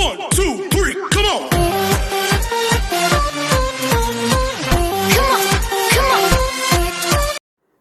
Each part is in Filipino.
One, two, three, come on!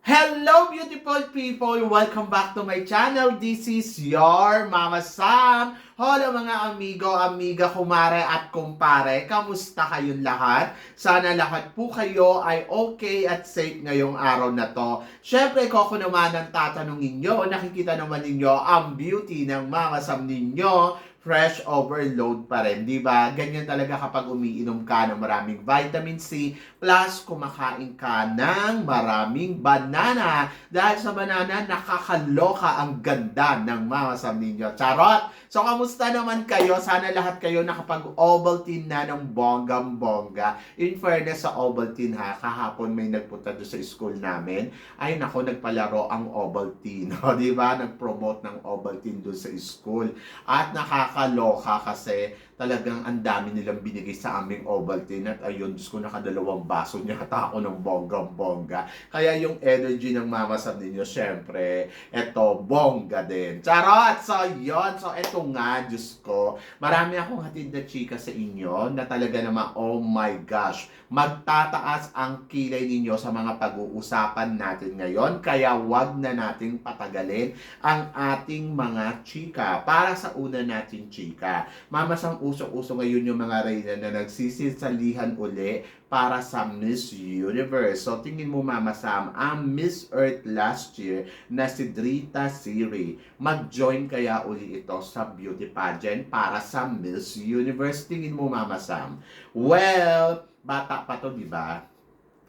Hello beautiful people! Welcome back to my channel. This is your Mama Sam. Hello mga amigo, amiga, kumare at kumpare. Kamusta kayong lahat? Sana lahat po kayo ay okay at safe ngayong araw na to. Siyempre, ko naman ang tatanungin nyo. Nakikita naman ninyo ang beauty ng Mama Sam ninyo fresh overload pa rin, di ba? Ganyan talaga kapag umiinom ka ng maraming vitamin C plus kumakain ka ng maraming banana. Dahil sa banana, nakakaloka ang ganda ng Mama Sam ninyo. Charot! So, kamusta naman kayo? Sana lahat kayo nakapag-Ovaltine na ng bonggam-bongga. In fairness sa Ovaltine ha, kahapon may nagpunta doon sa school namin. Ay nako, nagpalaro ang Ovaltine. O, di ba? Nag-promote ng Ovaltine doon sa school. At nakakaloka kasi talagang ang dami nilang binigay sa aming Ovaltine. At ayun, Diyos ko, nakadalawang baso niya ako ng bonggam-bongga. Kaya yung energy ng mama sa ninyo, syempre, eto, bongga din. Charot! So, yon So, eto nga, Diyos ko, marami akong hatid na chika sa inyo na talaga naman, oh my gosh, magtataas ang kilay ninyo sa mga pag-uusapan natin ngayon. Kaya wag na nating patagalin ang ating mga chika. Para sa una natin chika, mamasang usok-uso ngayon yung mga reyna na nagsisisalihan uli para sa Miss Universe. So, tingin mo, Mama Sam, ang Miss Earth last year na si Drita Siri, mag-join kaya uli ito sa beauty pageant para sa Miss Universe? Tingin mo, Mama Sam? Well, bata pa to, di ba?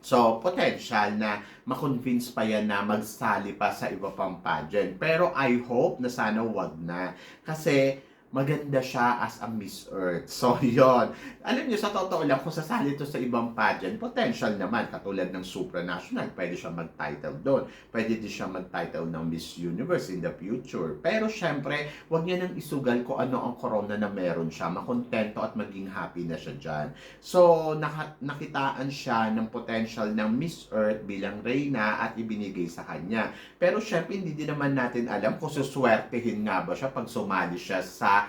So, potential na makonvince pa yan na magsali pa sa iba pang pageant. Pero I hope na sana wag na. Kasi maganda siya as a Miss Earth. So, yon. Alam niyo, sa totoo lang, kung sasali to sa ibang pageant, potential naman, katulad ng supranational, pwede siya mag-title doon. Pwede din siya mag-title ng Miss Universe in the future. Pero, syempre, wag niya nang isugal kung ano ang corona na meron siya. Makontento at maging happy na siya dyan. So, nakitaan siya ng potential ng Miss Earth bilang reyna at ibinigay sa kanya. Pero, syempre, hindi din naman natin alam kung suswertehin nga ba siya pag sumali siya sa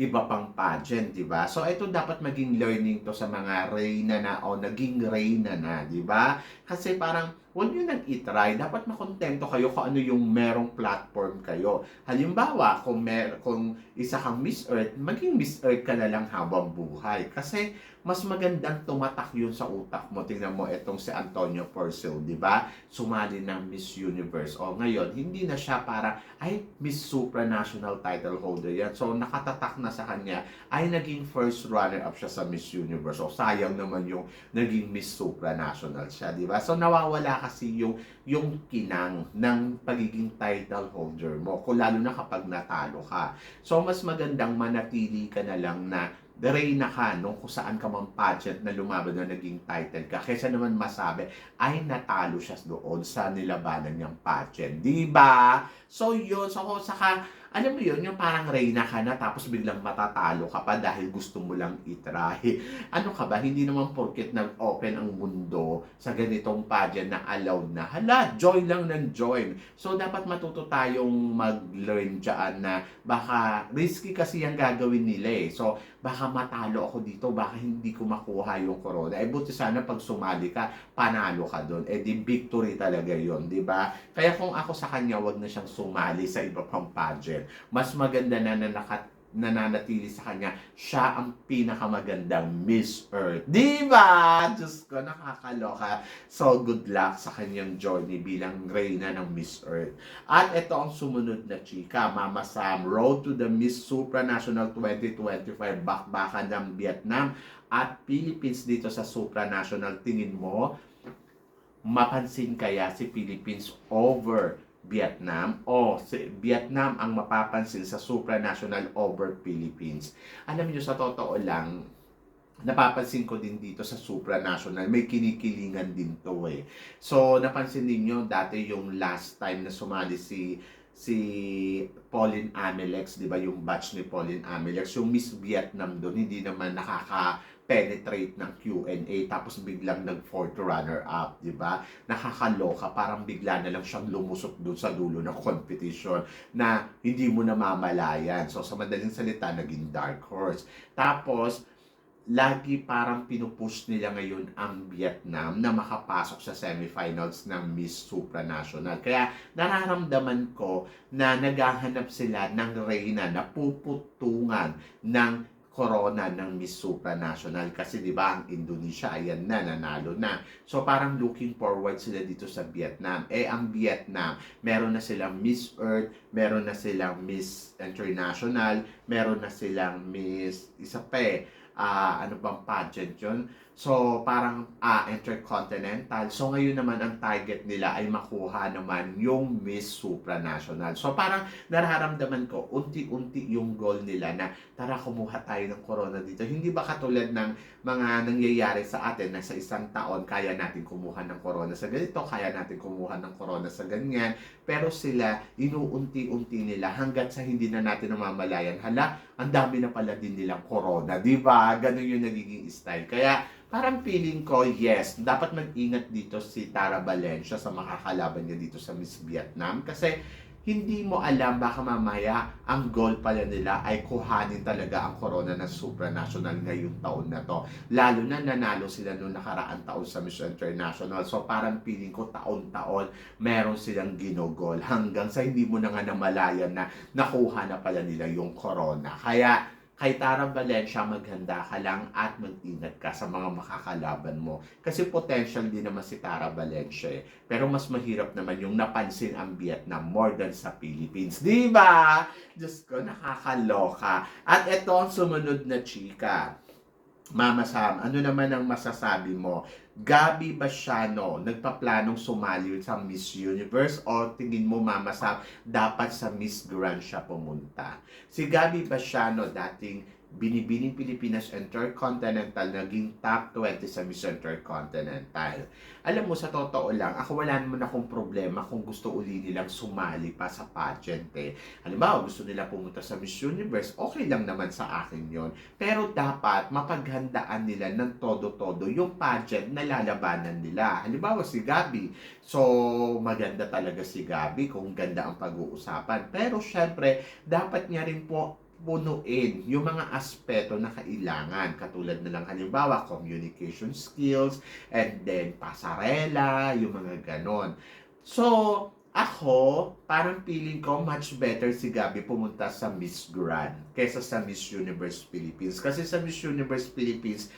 iba pang pageant, di ba? So, ito dapat maging learning to sa mga reyna na o naging reyna na, di ba? Kasi parang, huwag nyo nang itry. Dapat makontento kayo kung ano yung merong platform kayo. Halimbawa, kung, mer kung isa kang Miss Earth, maging Miss Earth ka na lang habang buhay. Kasi, mas magandang tumatak yun sa utak mo. Tingnan mo, itong si Antonio Porcel, di ba? Sumali ng Miss Universe. O ngayon, hindi na siya para, ay, Miss Supranational title holder yan. So, nakatatak na sa kanya, ay naging first runner-up siya sa Miss Universe. O, sayang naman yung naging Miss Supranational siya, di ba? So, nawawala kasi yung, yung kinang ng pagiging title holder mo. Kung lalo na kapag natalo ka. So, mas magandang manatili ka na lang na Reyna ka nung kung saan ka mang pageant na lumaban na naging title ka. Kesa naman masabi, ay natalo siya doon sa nilabanan niyang pageant. Di ba? So yun, so kung saka, alam mo yun, yung parang Reyna ka na tapos biglang matatalo ka pa dahil gusto mo lang itry. Ano ka ba? Hindi naman porket nag-open ang mundo sa ganitong pageant na allowed na. Hala, join lang ng join. So dapat matuto tayong mag-learn dyan na baka risky kasi yung gagawin nila eh. So baka matalo ako dito, baka hindi ko makuha yung corona. Eh buti sana pag sumali ka, panalo ka doon. Eh di victory talaga yon di ba? Kaya kung ako sa kanya, wag na siyang sumali sa iba pang pageant. Mas maganda na na nakat nananatili sa kanya, siya ang pinakamagandang Miss Earth. Di ba? Diyos ko, nakakaloka. So, good luck sa kanyang journey bilang reyna ng Miss Earth. At ito ang sumunod na chika, Mama Sam, Road to the Miss Supranational 2025 bakbakan ng Vietnam at Philippines dito sa Supranational. Tingin mo, mapansin kaya si Philippines over Vietnam o si Vietnam ang mapapansin sa supranational over Philippines. Alam niyo sa totoo lang, napapansin ko din dito sa supranational, may kinikilingan din to eh. So, napansin niyo dati yung last time na sumali si si Pauline Amelex, di ba yung batch ni Pauline Amelex, yung Miss Vietnam doon, hindi naman nakaka penetrate ng Q&A tapos biglang nag fourth runner up, di ba? Nakakaloka, parang bigla na lang siyang lumusot doon sa dulo ng competition na hindi mo namamalayan. So sa madaling salita, naging dark horse. Tapos, lagi parang pinupush nila ngayon ang Vietnam na makapasok sa semifinals ng Miss Supranational. Kaya nararamdaman ko na naghahanap sila ng reyna na puputungan ng corona ng Miss Supranational kasi 'di ba ang Indonesia ayan na nanalo na. So parang looking forward sila dito sa Vietnam. Eh ang Vietnam, meron na silang Miss Earth, meron na silang Miss International, meron na silang Miss isa pa eh, ah, ano bang pageant yun? So, parang ah, intercontinental. So, ngayon naman ang target nila ay makuha naman yung Miss Supranational. So, parang nararamdaman ko, unti-unti yung goal nila na tara kumuha tayo ng corona dito. Hindi ba katulad ng mga nangyayari sa atin na sa isang taon kaya natin kumuha ng corona sa ganito, kaya natin kumuha ng corona sa ganyan. Pero sila, inuunti-unti nila hanggat sa hindi na natin namamalayan. Hala, ang dami na pala din nilang corona. Di ba? Ganun yung nagiging style. Kaya, parang feeling ko, yes, dapat mag-ingat dito si Tara Valencia sa makakalaban niya dito sa Miss Vietnam. Kasi, hindi mo alam baka mamaya ang goal pala nila ay kuhanin talaga ang corona ng supranational ngayong taon na to. Lalo na nanalo sila noong nakaraan taon sa Miss International. So parang feeling ko taon-taon meron silang ginogol hanggang sa hindi mo na nga namalayan na nakuha na pala nila yung corona. Kaya kay Tara Valencia, maghanda ka lang at mag-ingat ka sa mga makakalaban mo. Kasi potential din naman si Tara Valencia eh. Pero mas mahirap naman yung napansin ang Vietnam more than sa Philippines. Di ba? Diyos ko, nakakaloka. At ito ang sumunod na chika. Mama Sam, ano naman ang masasabi mo? Gabi Basiano, nagpaplanong sumali sa Miss Universe o tingin mo Mama Sam, dapat sa Miss Grand siya pumunta? Si Gabi Basiano, dating Binibining Pilipinas Intercontinental, naging top 20 sa Miss Intercontinental. Alam mo, sa totoo lang, ako wala naman akong problema kung gusto uli nilang sumali pa sa pageant eh. Halimbawa, gusto nila pumunta sa Miss Universe, okay lang naman sa akin yon. Pero dapat mapaghandaan nila ng todo-todo yung pageant na lalabanan nila. Halimbawa, si Gabi. So, maganda talaga si Gabi kung ganda ang pag-uusapan. Pero syempre, dapat niya rin po punuin yung mga aspeto na kailangan. Katulad na lang halimbawa, communication skills, and then pasarela, yung mga ganon. So, ako, parang feeling ko much better si Gabi pumunta sa Miss Grand kaysa sa Miss Universe Philippines. Kasi sa Miss Universe Philippines,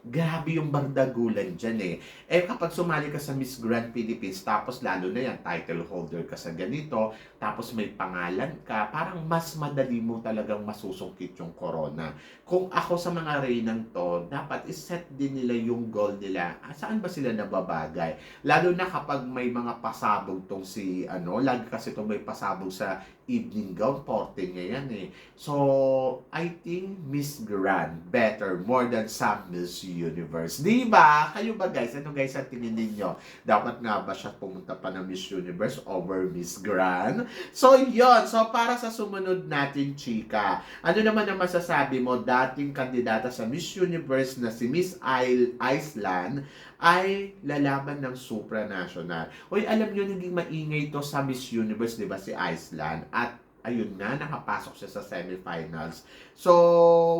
grabe yung bardagulan dyan eh. Eh kapag sumali ka sa Miss Grand Philippines, tapos lalo na yan, title holder ka sa ganito, tapos may pangalan ka, parang mas madali mo talagang masusungkit yung corona. Kung ako sa mga reynang to, dapat iset din nila yung goal nila. Ah, saan ba sila nababagay? Lalo na kapag may mga pasabog tong si, ano, lagi kasi itong may pasabog sa evening gown, porte niya yan eh. So, I think Miss Grand better more than sa Miss Universe. Di ba? Kayo ba guys? Ano guys ang tingin ninyo? Dapat nga ba siya pumunta pa ng Miss Universe over Miss Grand? So, yon So, para sa sumunod natin, chika, ano naman ang masasabi mo dating kandidata sa Miss Universe na si Miss Isle, Iceland ay lalaban ng supranational. Uy, alam nyo, naging maingay to sa Miss Universe, di ba, si Iceland. At ayun na, nakapasok siya sa semifinals. So,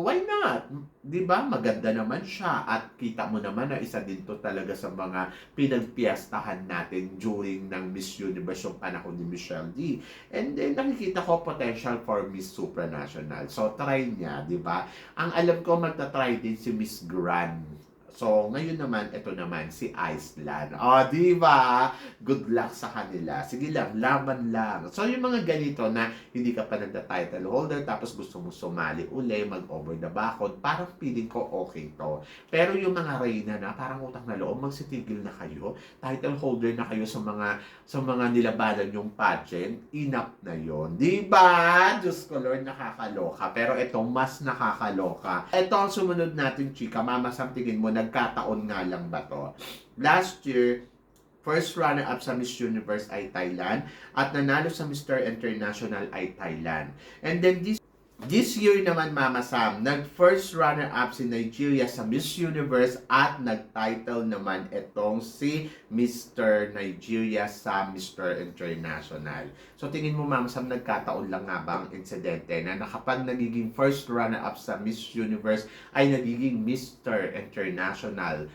why not? Di ba? Maganda naman siya. At kita mo naman na isa din to talaga sa mga pinagpiyastahan natin during ng Miss Universe yung panahon ni Michelle D. And then, nakikita ko potential for Miss Supranational. So, try niya, di ba? Ang alam ko, magta-try din si Miss Grand. So, ngayon naman, ito naman, si Iceland. O, oh, di ba? Good luck sa kanila. Sige lang, laban lang. So, yung mga ganito na hindi ka pa nagda-title holder, tapos gusto mo sumali uli, mag-over the background, parang feeling ko okay to. Pero yung mga reyna na, parang utang na loob, magsitigil na kayo, title holder na kayo sa mga sa mga nilabanan yung pageant, enough na yon Di ba? Diyos ko, Lord, nakakaloka. Pero ito, mas nakakaloka. Ito ang sumunod natin, chika. Mama, samtingin mo, nagkataon nga lang ba to? Last year, first runner-up sa Miss Universe ay Thailand at nanalo sa Mr. International ay Thailand. And then this This year naman, Mama Sam, nag-first runner-up si Nigeria sa Miss Universe at nag-title naman itong si Mr. Nigeria sa Mr. International. So tingin mo, Mama Sam, nagkataon lang nga ba ang insidente na nakapag nagiging first runner-up sa Miss Universe ay nagiging Mr. International?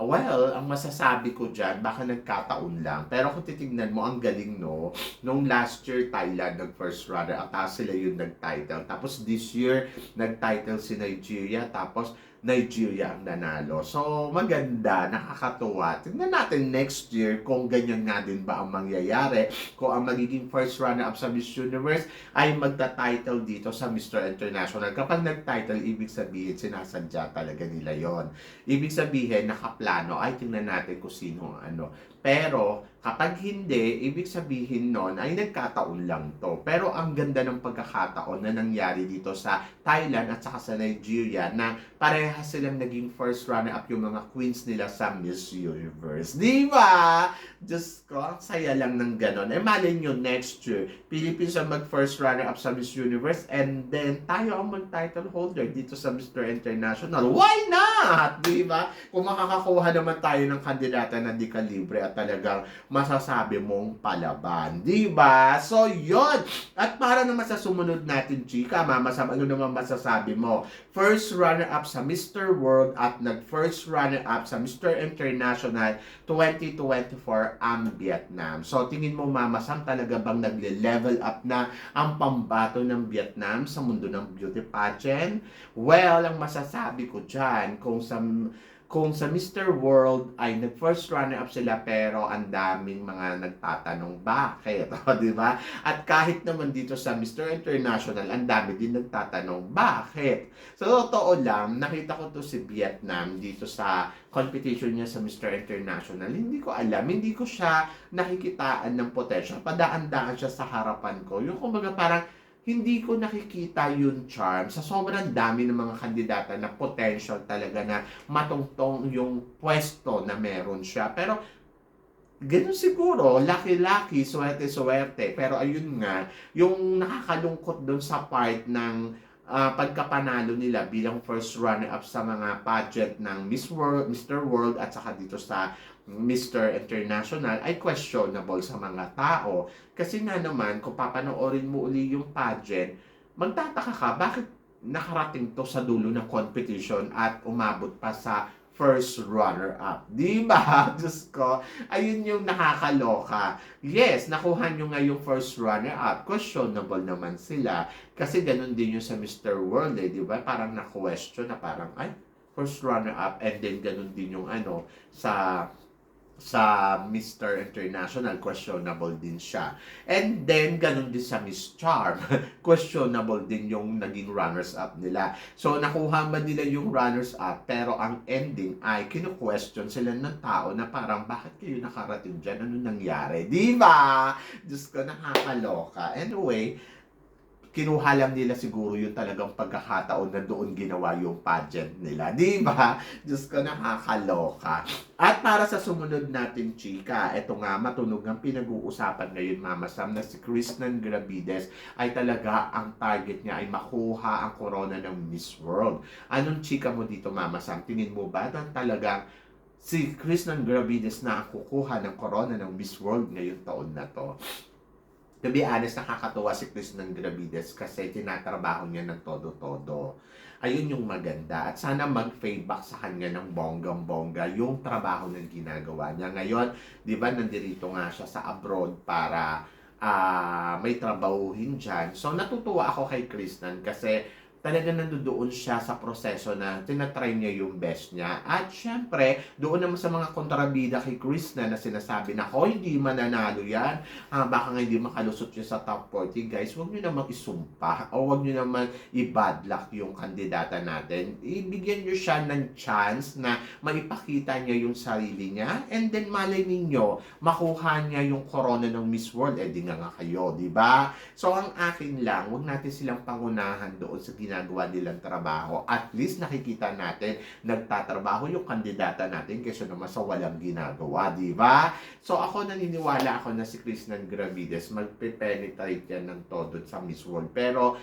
Well, ang masasabi ko dyan, baka nagkataon lang. Pero kung titignan mo, ang galing, no? Nung last year, Thailand nag-first runner tapos sila yung nag-title. Tapos this year, nag-title si Nigeria, tapos Nigeria ang nanalo. So, maganda, nakakatuwa. Tingnan natin next year kung ganyan nga din ba ang mangyayari. Kung ang magiging first runner-up sa Miss Universe ay magta-title dito sa Mr. International. Kapag nag-title, ibig sabihin, sinasadya talaga nila yon. Ibig sabihin, nakaplano, ay tingnan natin kung sino ano. Pero, kapag hindi, ibig sabihin nun ay nagkataon lang to. Pero ang ganda ng pagkakataon na nangyari dito sa Thailand at saka sa Nigeria na parehas silang naging first runner-up yung mga queens nila sa Miss Universe. Di ba? Diyos ko, ang saya lang ng ganon. Eh, malay nyo next year, Philippines ang mag-first runner-up sa Miss Universe and then tayo ang mag-title holder dito sa Mr. International. Why not? Di ba? Kung makakakuha naman tayo ng kandidata na di kalibre at talagang masasabi mong palaban. Di ba? So, yon At para naman sa sumunod natin, chika, Mama Sam, ano naman masasabi mo? First runner-up sa Mr. World at nag-first runner-up sa Mr. International 2024 ang Vietnam. So, tingin mo, Mama Sam, talaga bang nagle-level up na ang pambato ng Vietnam sa mundo ng beauty pageant? Well, ang masasabi ko dyan, kung sa kung sa Mr. World ay nag-first runner-up sila pero ang daming mga nagtatanong bakit, o, di ba? At kahit naman dito sa Mr. International, ang dami din nagtatanong bakit. So, totoo lang, nakita ko to si Vietnam dito sa competition niya sa Mr. International. Hindi ko alam, hindi ko siya nakikitaan ng potential. Padaan-daan siya sa harapan ko. Yung kumbaga parang hindi ko nakikita yung charm sa sobrang dami ng mga kandidata na potential talaga na matungtong yung pwesto na meron siya. Pero ganun siguro, lucky-lucky, swerte-swerte. Pero ayun nga, yung nakakalungkot doon sa part ng ah, pagkapanalo nila bilang first runner-up sa mga pageant ng Miss World, Mr. World at saka dito sa Mr. International ay questionable sa mga tao. Kasi nga naman, kung papanoorin mo uli yung pageant, magtataka ka, bakit nakarating to sa dulo ng competition at umabot pa sa first runner-up. Di ba? Diyos ko, ayun yung nakakaloka. Yes, nakuha nyo nga yung first runner-up. Questionable naman sila. Kasi ganun din yung sa Mr. World, eh, di ba? Parang na-question na parang, ay, first runner-up. And then ganun din yung ano, sa sa Mr. International, questionable din siya. And then, ganun din sa Miss Charm. questionable din yung naging runners-up nila. So, nakuha man nila yung runners-up, pero ang ending ay kinu-question sila ng tao na parang, bakit kayo nakarating dyan? Ano nangyari? Di ba? Diyos ko, nakakaloka. Anyway, kinuha lang nila siguro yung talagang pagkakataon na doon ginawa yung pageant nila. Di ba? Diyos ko, nakakaloka. At para sa sumunod natin, chika, eto nga, matunog ang pinag-uusapan ngayon, Mama Sam, na si Kristen Gravides ay talaga ang target niya ay makuha ang corona ng Miss World. Anong chika mo dito, Mama Sam? Tingin mo ba na talagang si Kristen Gravides na kukuha ng corona ng Miss World ngayong taon na to? To be honest, nakakatuwa si Chris ng Gravides kasi tinatrabaho niya ng todo-todo. Ayun yung maganda. At sana mag-feedback sa kanya ng bonggang-bongga yung trabaho ng ginagawa niya. Ngayon, di ba, nandirito nga siya sa abroad para ah, may trabahuhin dyan. So, natutuwa ako kay Kristen kasi talaga nandoon siya sa proseso na tinatry niya yung best niya. At syempre, doon naman sa mga kontrabida kay Chris na, na sinasabi na, hoy, hindi mananalo yan. Ah, baka nga hindi makalusot siya sa top 40. Guys, huwag niyo namang isumpa o huwag niyo naman i-bad luck yung kandidata natin. Ibigyan niyo siya ng chance na maipakita niya yung sarili niya and then malay ninyo, makuha niya yung corona ng Miss World. Eh, di nga nga kayo, di ba? So, ang akin lang, huwag natin silang pangunahan doon sa ginagawa nilang trabaho. At least nakikita natin, nagtatrabaho yung kandidata natin kaysa naman sa walang ginagawa, di ba? So ako naniniwala ako na si Chris ng Gravides magpe-penetrate yan ng todo sa Miss World. Pero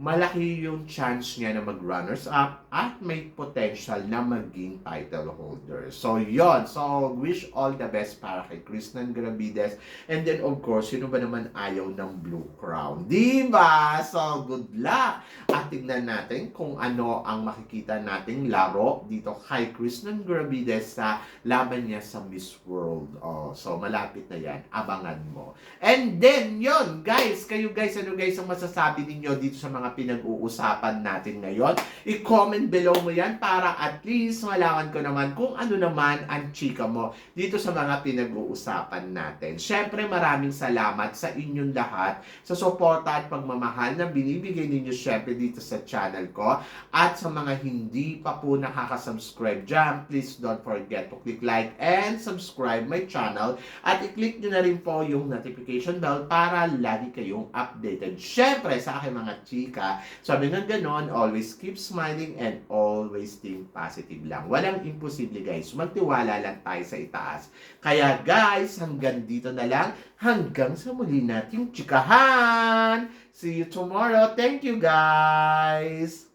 malaki yung chance niya na mag-runners up at may potential na maging title holder. So, yon So, wish all the best para kay Kristen Gravides. And then, of course, sino ba naman ayaw ng Blue Crown? Di ba? So, good luck! At tignan natin kung ano ang makikita nating laro dito kay Kristen Gravides sa laban niya sa Miss World. Oh, so, malapit na yan. Abangan mo. And then, yon guys, kayo guys, ano guys ang masasabi ninyo dito sa mga pinag-uusapan natin ngayon? I-comment below mo yan para at least malaman ko naman kung ano naman ang chika mo dito sa mga pinag-uusapan natin. Siyempre, maraming salamat sa inyong lahat sa suporta at pagmamahal na binibigay ninyo syempre dito sa channel ko. At sa mga hindi pa po nakaka-subscribe dyan, please don't forget to click like and subscribe my channel at i-click nyo na rin po yung notification bell para lagi kayong updated. Syempre, sa aking mga chika, smiling ka. Sabi ng ganon, always keep smiling and always think positive lang. Walang imposible guys. Magtiwala lang tayo sa itaas. Kaya guys, hanggang dito na lang. Hanggang sa muli nating chikahan. See you tomorrow. Thank you guys.